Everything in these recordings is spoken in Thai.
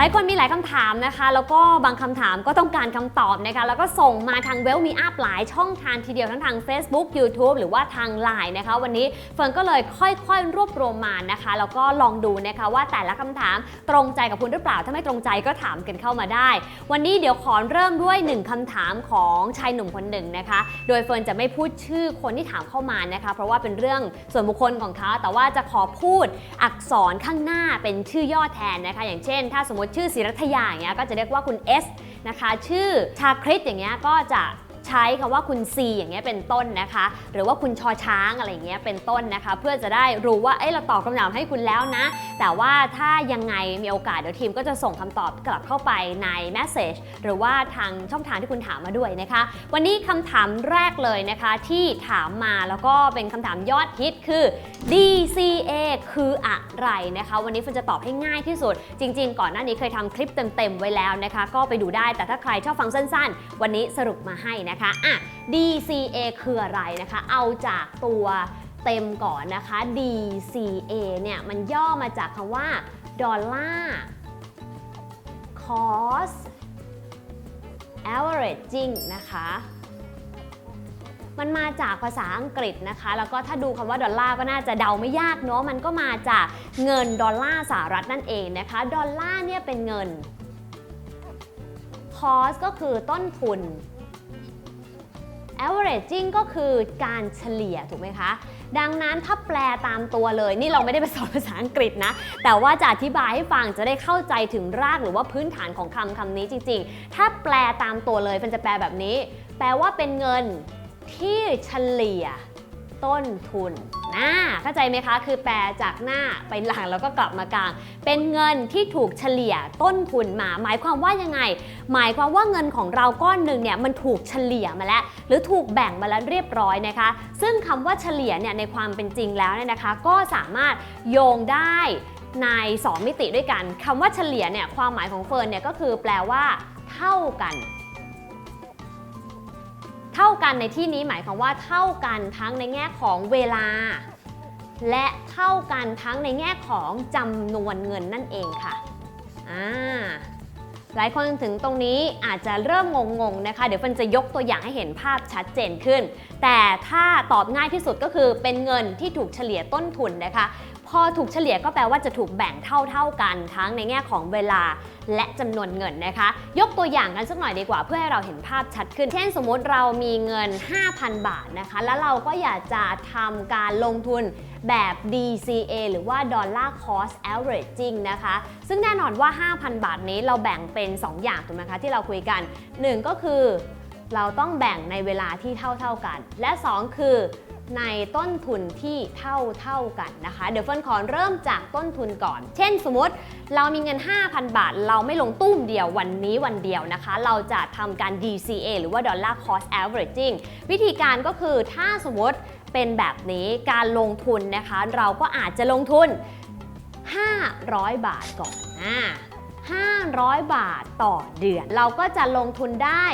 หลายคนมีหลายคำถามนะคะ แล้วก็บางคำถามก็ต้องการคำตอบนะคะ แล้วก็ส่งมาทางเวลมีอัพหลายช่องทางทีเดียวทั้งทาง Facebook YouTube หรือว่าทาง Line นะคะ วันนี้เฟิร์นก็เลยค่อยๆ รวบรวมมานะคะ แล้วก็ลองดูนะคะว่าแต่ละคำถามตรงใจกับคุณหรือเปล่า ถ้าไม่ตรงใจก็ถามกันเข้ามาได้ วันนี้เดี๋ยวขอเริ่มด้วยหนึ่งคำถามของชายหนุ่มคนหนึ่งนะคะ โดยเฟิร์นจะไม่พูดชื่อคนที่ถามเข้ามานะคะ เพราะว่าเป็นเรื่องส่วนบุคคลของเขาแต่ว่าจะขอพูดอักษรข้างหน้าเป็นชื่อย่อแทนนะคะ อย่างเช่น ถ้าสมมติชื่อศิรัทยาอย่างเงี้ยก็จะเรียกว่าคุณ S นะคะ ชื่อชาคริตอย่างเงี้ยก็จะ ใช้คำว่าคุณ C อย่างเงี้ยเป็นต้นนะคะ หรือว่าคุณชอช้างอะไรเงี้ยเป็นต้นนะคะ เพื่อจะได้รู้ว่าเอ้เราตอบคำถามให้คุณแล้วนะ แต่ว่าถ้ายังไงมีโอกาสเดี๋ยวทีมก็จะส่งคำตอบกลับเข้าไปใน Message หรือว่าทางช่องทางที่คุณถามมาด้วยนะคะ วันนี้คำถามแรกเลยนะคะที่ถามมาแล้วก็เป็นคำถามยอดฮิตคือ DCA คืออะไรนะคะ วันนี้ฟินจะตอบให้ง่ายที่สุด จริง ๆ ก่อนหน้านี้เคยทำคลิปเต็มๆไว้แล้วนะคะ ก็ไปดูได้แต่ถ้าใครชอบฟังสั้น ๆ วันนี้สรุปมาให้นะคะอะ DCA คืออะไรนะคะ เอาจากตัวเต็มก่อนนะคะ DCA เนี่ยมันย่อมาจากคำว่าดอลลาร์ cost averaging นะคะ มันมาจากภาษาอังกฤษนะคะ แล้วก็ถ้าดูคำว่าดอลลาร์ก็น่าจะเดาไม่ยากเนาะ มันก็มาจากเงินดอลลาร์สหรัฐนั่นเองนะคะ ดอลลาร์เนี่ยเป็นเงิน cost ก็คือต้นทุน averaging ก็คือการเฉลี่ยถูกไหมคะ ดังนั้นถ้าแปลตามตัวเลย นี่เราไม่ได้ไปสอนภาษาอังกฤษนะ แต่ว่าจะอธิบายให้ฟังจะได้เข้าใจถึงรากหรือว่าพื้นฐานของคำคำนี้จริง ๆ ถ้าแปลตามตัวเลยมันจะแปลแบบนี้ แปลว่าเป็นเงินที่เฉลี่ย ต้นทุนนะเข้าใจไหมคะ คือแปลจากหน้าไปหลังแล้วก็กลับมากลาง เป็นเงินที่ถูกเฉลี่ยต้นทุนมา หมายความว่ายังไง หมายความว่าเงินของเราก้อนหนึ่งเนี่ยมันถูกเฉลี่ยมาแล้ว หรือถูกแบ่งมาแล้วเรียบร้อยนะคะ ซึ่งคำว่าเฉลี่ยเนี่ยในความเป็นจริงแล้วเนี่ยนะคะ ก็สามารถโยงได้ใน 2 มิติด้วยกันคำว่าเฉลี่ยเนี่ยความหมายของเฟิร์นเนี่ยก็คือแปลว่า เท่ากัน เท่ากันในที่นี้หมายความว่าเท่ากันทั้งในแง่ของเวลา และเท่ากันทั้งในแง่ของจำนวนเงินนั่นเองค่ะอ่าหลายคนถึงตรงนี้อาจจะเริ่มงงๆนะคะ เดี๋ยวฟันจะยกตัวอย่างให้เห็นภาพชัดเจนขึ้น แต่ถ้าตอบง่ายที่สุดก็คือเป็นเงินที่ถูกเฉลี่ยต้นทุนนะคะ พอถูกเฉลี่ยก็แปลว่าจะถูกแบ่งเท่าๆกัน ทั้งในแง่ของเวลาและจำนวนเงินนะคะ ยกตัวอย่างกันสักหน่อยดีกว่าเพื่อให้เราเห็นภาพชัดขึ้น เช่นสมมุติเรามีเงิน 5,000 บาทนะคะ แล้วเราก็อยากจะทำการลงทุนแบบ DCA หรือว่า Dollar Cost Averaging นะคะ ซึ่งแน่นอนว่า 5,000 บาทนี้เราแบ่งเป็น 2 อย่างถูกไหมคะที่เราคุยกัน 1 ก็คือเราต้องแบ่งในเวลาที่เท่าๆกัน และ 2 คือ ในต้นทุนที่เท่าเท่ากันนะคะ เดี๋ยวเฟิร์นขอเริ่มจากต้นทุนก่อน เช่นสมมติเรามีเงิน 5,000 บาท เราไม่ลงตุ้มเดียววันนี้วันเดียวนะคะ เราจะทำการ DCA หรือว่า Dollar Cost Averaging วิธีการก็คือถ้าสมมติเป็นแบบนี้การลงทุนนะคะ เราก็อาจจะลงทุน 500 บาทก่อนอ่า500 บาทต่อเดือน เราก็จะลงทุนได้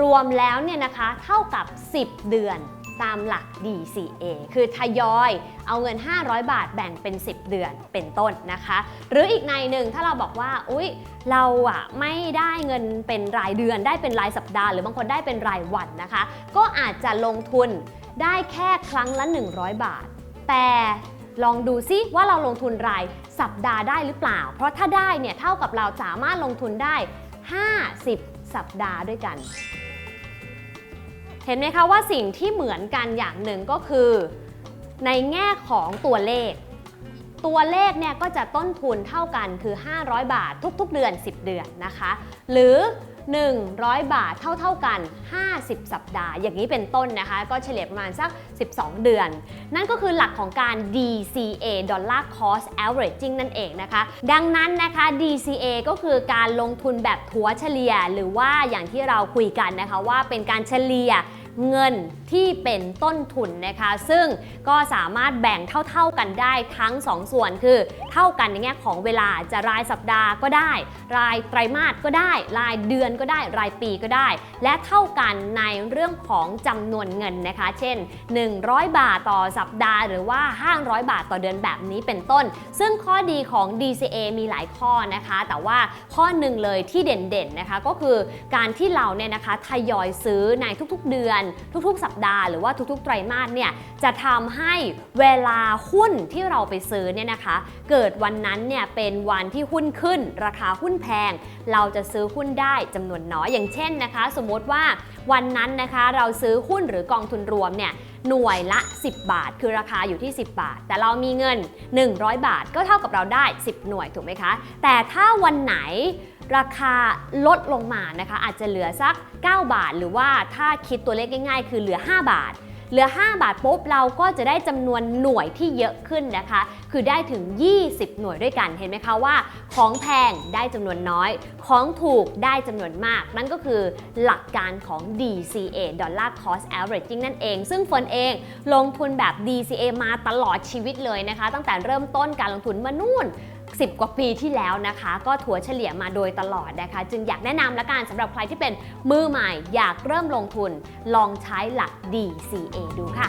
รวมแล้วเนี่ยนะคะเท่ากับ 10 เดือน ตามหลัก DCA คือทยอยเอาเงิน 500 บาทแบ่งเป็น 10 เดือนเป็นต้นนะคะ หรืออีกในหนึ่งถ้าเราบอกว่าอุ๊ยเราอะไม่ได้เงินเป็นรายเดือน ได้เป็นรายสัปดาห์หรือบางคนได้เป็นรายวันนะคะ ก็อาจจะลงทุนได้แค่ครั้งละ 100 บาท แต่ลองดูซิว่าเราลงทุนรายสัปดาห์ได้หรือเปล่า เพราะถ้าได้เนี่ยเท่ากับเราสามารถลงทุนได้ 50 สัปดาห์ด้วยกัน เห็นไหมคะว่าสิ่งที่เหมือนกันอย่างหนึ่งก็คือ ในแง่ของตัวเลข ตัวเลขเนี่ยก็จะต้นทุนเท่ากันคือ 500 บาททุกๆ เดือน 10 เดือนนะคะ หรือ 100 บาทเท่าๆกัน 50 สัปดาห์ อย่างนี้เป็นต้นนะคะ ก็เฉลี่ยประมาณสัก 12 เดือน นั่นก็คือหลักของการ DCA Dollar Cost Averaging นั่นเองนะคะ ดังนั้นนะคะ DCA ก็คือการลงทุนแบบถัวเฉลี่ย หรือว่าอย่างที่เราคุยกันนะคะว่าเป็นการเฉลี่ยเงิน ที่เป็นต้นทุนนะคะ ซึ่งก็สามารถแบ่งเท่า ๆกันได้ทั้ง 2 ส่วนคือ เท่ากันในแง่ของเวลาจะรายสัปดาห์ก็ได้ รายไตรมาสก็ได้ รายเดือนก็ได้ รายปีก็ได้ และเท่ากันในเรื่องของจำนวนเงินนะคะ เช่น 100 บาทต่อสัปดาห์หรือว่า 500 บาทต่อเดือนแบบนี้เป็นต้น ซึ่งข้อดีของ DCA มีหลายข้อนะคะ แต่ว่าข้อหนึ่งเลยที่เด่นๆนะคะก็คือการที่เราเนี่ยนะคะทยอยซื้อในทุกๆเดือน ทุกๆ สัปาห์ หรือว่าทุกๆ ไตรมาสเนี่ยจะทำให้เวลาหุ้นที่เราไปซื้อเนี่ยนะคะ เกิดวันนั้นเนี่ยเป็นวันที่หุ้นขึ้น ราคาหุ้นแพง เราจะซื้อหุ้นได้จำนวนน้อยอย่างเช่นนะคะ สมมติว่าวันนั้นนะคะเราซื้อหุ้นหรือกองทุนรวมเนี่ยหน่วยละ 10 บาท คือราคาอยู่ที่ 10 บาท แต่เรามีเงิน 100 บาทก็เท่ากับเราได้ 10 หน่วยถูกไหมคะ แต่ถ้าวันไหน ราคาลดลงมานะคะ อาจจะเหลือสัก 9 บาท หรือว่าถ้าคิดตัวเลขง่ายๆ คือเหลือ 5 บาท เหลือ 5 บาทปุ๊บเราก็จะได้จำนวนหน่วยที่เยอะขึ้นนะคะ คือได้ถึง 20 หน่วยด้วยกันเห็นไหมคะว่า ของแพงได้จำนวนน้อย ของถูกได้จำนวนมาก นั่นก็คือหลักการของ DCA Dollar Cost Averaging นั่นเอง ซึ่งเฟิร์นเองลงทุนแบบ DCA มาตลอดชีวิตเลยนะคะ ตั้งแต่เริ่มต้นการลงทุนมานู่น 10 กว่าปีที่แล้วนะคะ ก็ถัวเฉลี่ยมาโดยตลอดนะคะ จึงอยากแนะนำละกันสำหรับใครที่เป็นมือใหม่อยากเริ่มลงทุน ลองใช้หลัก DCA ดูค่ะ